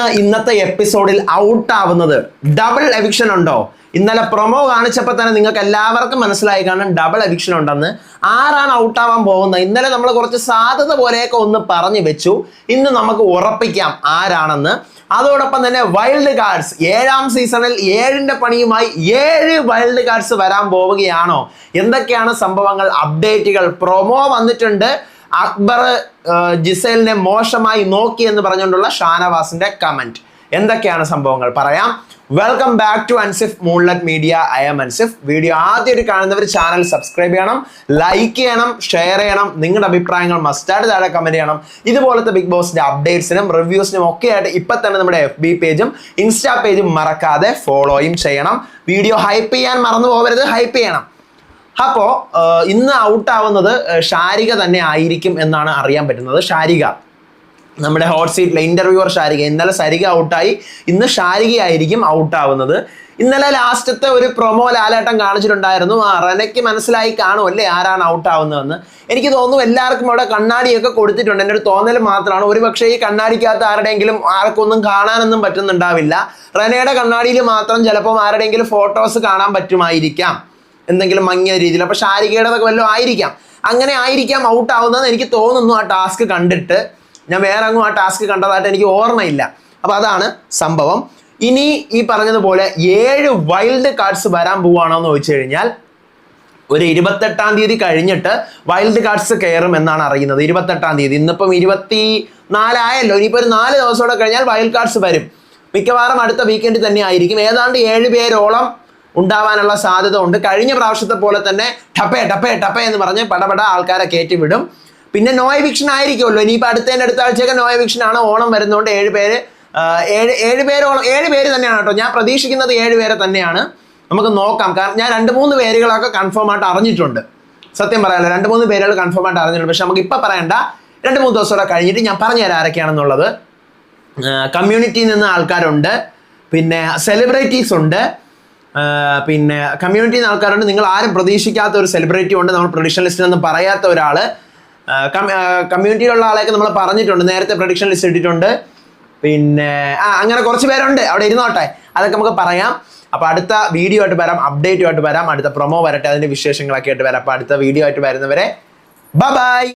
ആരാണ് ഇന്നത്തെ എപ്പിസോഡിൽ ഔട്ട് ആവുന്നത്. ഡബിൾ എവിക്ഷൻ ഉണ്ടോ? ഇന്നലെ പ്രൊമോ കാണിച്ചപ്പോൾ തന്നെ നിങ്ങൾക്ക് എല്ലാവർക്കും മനസ്സിലായി കാണാൻ ഡബിൾ എവിക്ഷൻ ഉണ്ടെന്ന്. ആരാണ് ഔട്ട് ആവാൻ പോകുന്നത്? ഇന്നലെ നമ്മൾ കുറച്ച് സാധ്യത പോലെയൊക്കെ ഒന്ന് പറഞ്ഞു വെച്ചു. ഇന്ന് നമുക്ക് ഉറപ്പിക്കാം ആരാണെന്ന്. അതോടൊപ്പം തന്നെ വൈൽഡ് കാർഡ്സ് ഏഴാം സീസണിൽ ഏഴിന്റെ പണിയുമായി ഏഴ് വൈൽഡ് കാർഡ്സ് വരാൻ പോവുകയാണോ? എന്തൊക്കെയാണ് സംഭവങ്ങൾ? അപ്ഡേറ്റുകൾ പ്രൊമോ വന്നിട്ടുണ്ട്. അക്ബർ ജിസേലിനെ മോശമായി നോക്കി എന്ന് പറഞ്ഞുകൊണ്ടുള്ള ഷാനവാസിന്റെ കമന്റ് എന്തൊക്കെയാണ് സംഭവങ്ങൾ? പറയാം. Welcome back to Ansif moonlet media I M Ansif video ആദ്യമായിട്ട് കാണുന്നവർ ചാനൽ സബ്സ്ക്രൈബ് ചെയ്യണം ലൈക്ക് ചെയ്യണം ഷെയർ ചെയ്യണം. നിങ്ങളുടെ അഭിപ്രായങ്ങൾ മസ്റ്റായിട്ട് താഴെ കമന്റ് ചെയ്യണം. ഇതുപോലത്തെ ബിഗ് ബോസിന്റെ അപ്ഡേറ്റ്സിനും റിവ്യൂസിനും ഒക്കെ ആയിട്ട് ഇപ്പൊ തന്നെ നമ്മുടെ എഫ് ബി പേജും ഇൻസ്റ്റാ പേജും മറക്കാതെ ഫോളോയും ചെയ്യണം. വീഡിയോ ഹൈപ്പ് ചെയ്യാൻ മറന്നു പോകരുത് ഹൈപ്പ് ചെയ്യണം. അപ്പോ ഏഹ്, ഇന്ന് ഔട്ട് ആവുന്നത് ഏഹ്, ഷാരിക തന്നെ ആയിരിക്കും എന്നാണ് അറിയാൻ പറ്റുന്നത്. ഷാരിക നമ്മുടെ ഹോട്ട് സീറ്റിലെ ഇന്റർവ്യൂവർ ഷാരിക. ഇന്നലെ സരിക ഔട്ടായി ഇന്ന് ഷാരിക ആയിരിക്കും ഔട്ട് ആവുന്നത് ഇന്നലെ ലാസ്റ്റത്തെ ഒരു പ്രൊമോ ലാലേട്ടം കാണിച്ചിട്ടുണ്ടായിരുന്നു. ആ റനയ്ക്ക് മനസ്സിലായി കാണും അല്ലേ ആരാണ് ഔട്ട് ആവുന്നതെന്ന് എനിക്ക് തോന്നുന്നു എല്ലാവർക്കും അവിടെ കണ്ണാടിയൊക്കെ കൊടുത്തിട്ടുണ്ട്. എന്റെ ഒരു തോന്നൽ മാത്രമാണ്. ഒരു പക്ഷേ ഈ കണ്ണാടിക്കകത്ത് ആരുടെയെങ്കിലും ആർക്കൊന്നും കാണാനൊന്നും പറ്റുന്നുണ്ടാവില്ല. റനയുടെ കണ്ണാടിയിൽ മാത്രം ചിലപ്പോൾ ആരുടെയെങ്കിലും ഫോട്ടോസ് കാണാൻ പറ്റുമായിരിക്കാം. എന്തെങ്കിലും മങ്ങിയ രീതിയിൽ. അപ്പൊ ശാരികയുടെതൊക്കെ വല്ലതും ആയിരിക്കാം. അങ്ങനെ ആയിരിക്കാം ഔട്ട് ആവുന്നതെന്ന് എനിക്ക് തോന്നുന്നു ആ ടാസ്ക് കണ്ടിട്ട്. ഞാൻ വേറെ അങ്ങും ആ ടാസ്ക് കണ്ടതായിട്ട് എനിക്ക് ഓർമ്മയില്ല. അപ്പൊ അതാണ് സംഭവം. ഇനി ഈ പറഞ്ഞതുപോലെ ഏഴ് വൈൽഡ് കാർഡ്സ് വരാൻ പോവാണോ എന്ന് ചോദിച്ചു കഴിഞ്ഞാൽ ഒരു ഇരുപത്തെട്ടാം തീയതി കഴിഞ്ഞിട്ട് വൈൽഡ് കാർഡ്സ് കയറും എന്നാണ് അറിയുന്നത്. ഇരുപത്തെട്ടാം തീയതി. ഇന്നിപ്പം ഇരുപത്തി നാലായല്ലോ ഇനിയിപ്പോൾ ഒരു നാല് ദിവസം കൂടെ കഴിഞ്ഞാൽ വൈൽഡ് കാർഡ്സ് വരും. മിക്കവാറും അടുത്ത വീക്കെൻഡിൽ തന്നെ ആയിരിക്കും. ഏതാണ്ട് ഏഴ് പേരോളം ഉണ്ടാവാനുള്ള സാധ്യത ഉണ്ട് കഴിഞ്ഞ പ്രാവശ്യത്തെ പോലെ തന്നെ ടപ്പേ ടപ്പേ ടപ്പേ എന്ന് പറഞ്ഞ് പടപട ആൾക്കാരെ കയറ്റി വിടും പിന്നെ നോയ് വിക്ഷൻ ആയിരിക്കുമല്ലോ. ഇനിയിപ്പോൾ അടുത്തതിന്റെ അടുത്ത ആഴ്ചയൊക്കെ നോയ് വിക്ഷൻ ആണ് ഓണം വരുന്നതുകൊണ്ട് ഏഴ് പേര് ഏഴ് ഏഴ് പേരോളം ഏഴ് പേര് തന്നെയാണ് കേട്ടോ. ഞാൻ പ്രതീക്ഷിക്കുന്നത് ഏഴ് പേരെ തന്നെയാണ്. നമുക്ക് നോക്കാം. കാരണം ഞാൻ രണ്ട് മൂന്ന് പേരുകളൊക്കെ കൺഫേം ആയിട്ട് അറിഞ്ഞിട്ടുണ്ട്. സത്യം പറയാലോ രണ്ട് മൂന്ന് പേരുകൾ കൺഫേം ആയിട്ട് അറിഞ്ഞിട്ടുണ്ട്. പക്ഷെ നമുക്ക് ഇപ്പം പറയണ്ട. രണ്ട് മൂന്ന് ദിവസം കഴിഞ്ഞിട്ട് ഞാൻ പറഞ്ഞുതരാം ആരൊക്കെയാണെന്നുള്ളത്. കമ്മ്യൂണിറ്റിയിൽ നിന്ന് ആൾക്കാരുണ്ട്. പിന്നെ സെലിബ്രിറ്റീസ് ഉണ്ട്. പിന്നെ കമ്മ്യൂണിറ്റിയിൽ നിന്ന് ആൾക്കാരുണ്ട്. നിങ്ങൾ ആരും പ്രതീക്ഷിക്കാത്ത ഒരു സെലിബ്രിറ്റി ഉണ്ട്. നമ്മൾ പ്രൊഡിക്ഷൻ ലിസ്റ്റിൽ ഒന്നും പറയാത്ത ഒരാൾ കമ്മ്യൂണിറ്റിയിലുള്ള ആളെയൊക്കെ നമ്മൾ പറഞ്ഞിട്ടുണ്ട്. നേരത്തെ പ്രൊഡിക്ഷൻ ലിസ്റ്റ് ഇട്ടിട്ടുണ്ട്. പിന്നെ ആ അങ്ങനെ കുറച്ച് പേരുണ്ട്. അവിടെ ഇരുന്നോട്ടെ. അതൊക്കെ നമുക്ക് പറയാം. അപ്പോൾ അടുത്ത വീഡിയോ ആയിട്ട് വരാം. അപ്ഡേറ്റുമായിട്ട് വരാം. അടുത്ത പ്രൊമോ വരട്ടെ. അതിന്റെ വിശേഷങ്ങളൊക്കെ ആയിട്ട് വരാം. അപ്പോൾ അടുത്ത വീഡിയോ ആയിട്ട് വരുന്നവരെ ബൈ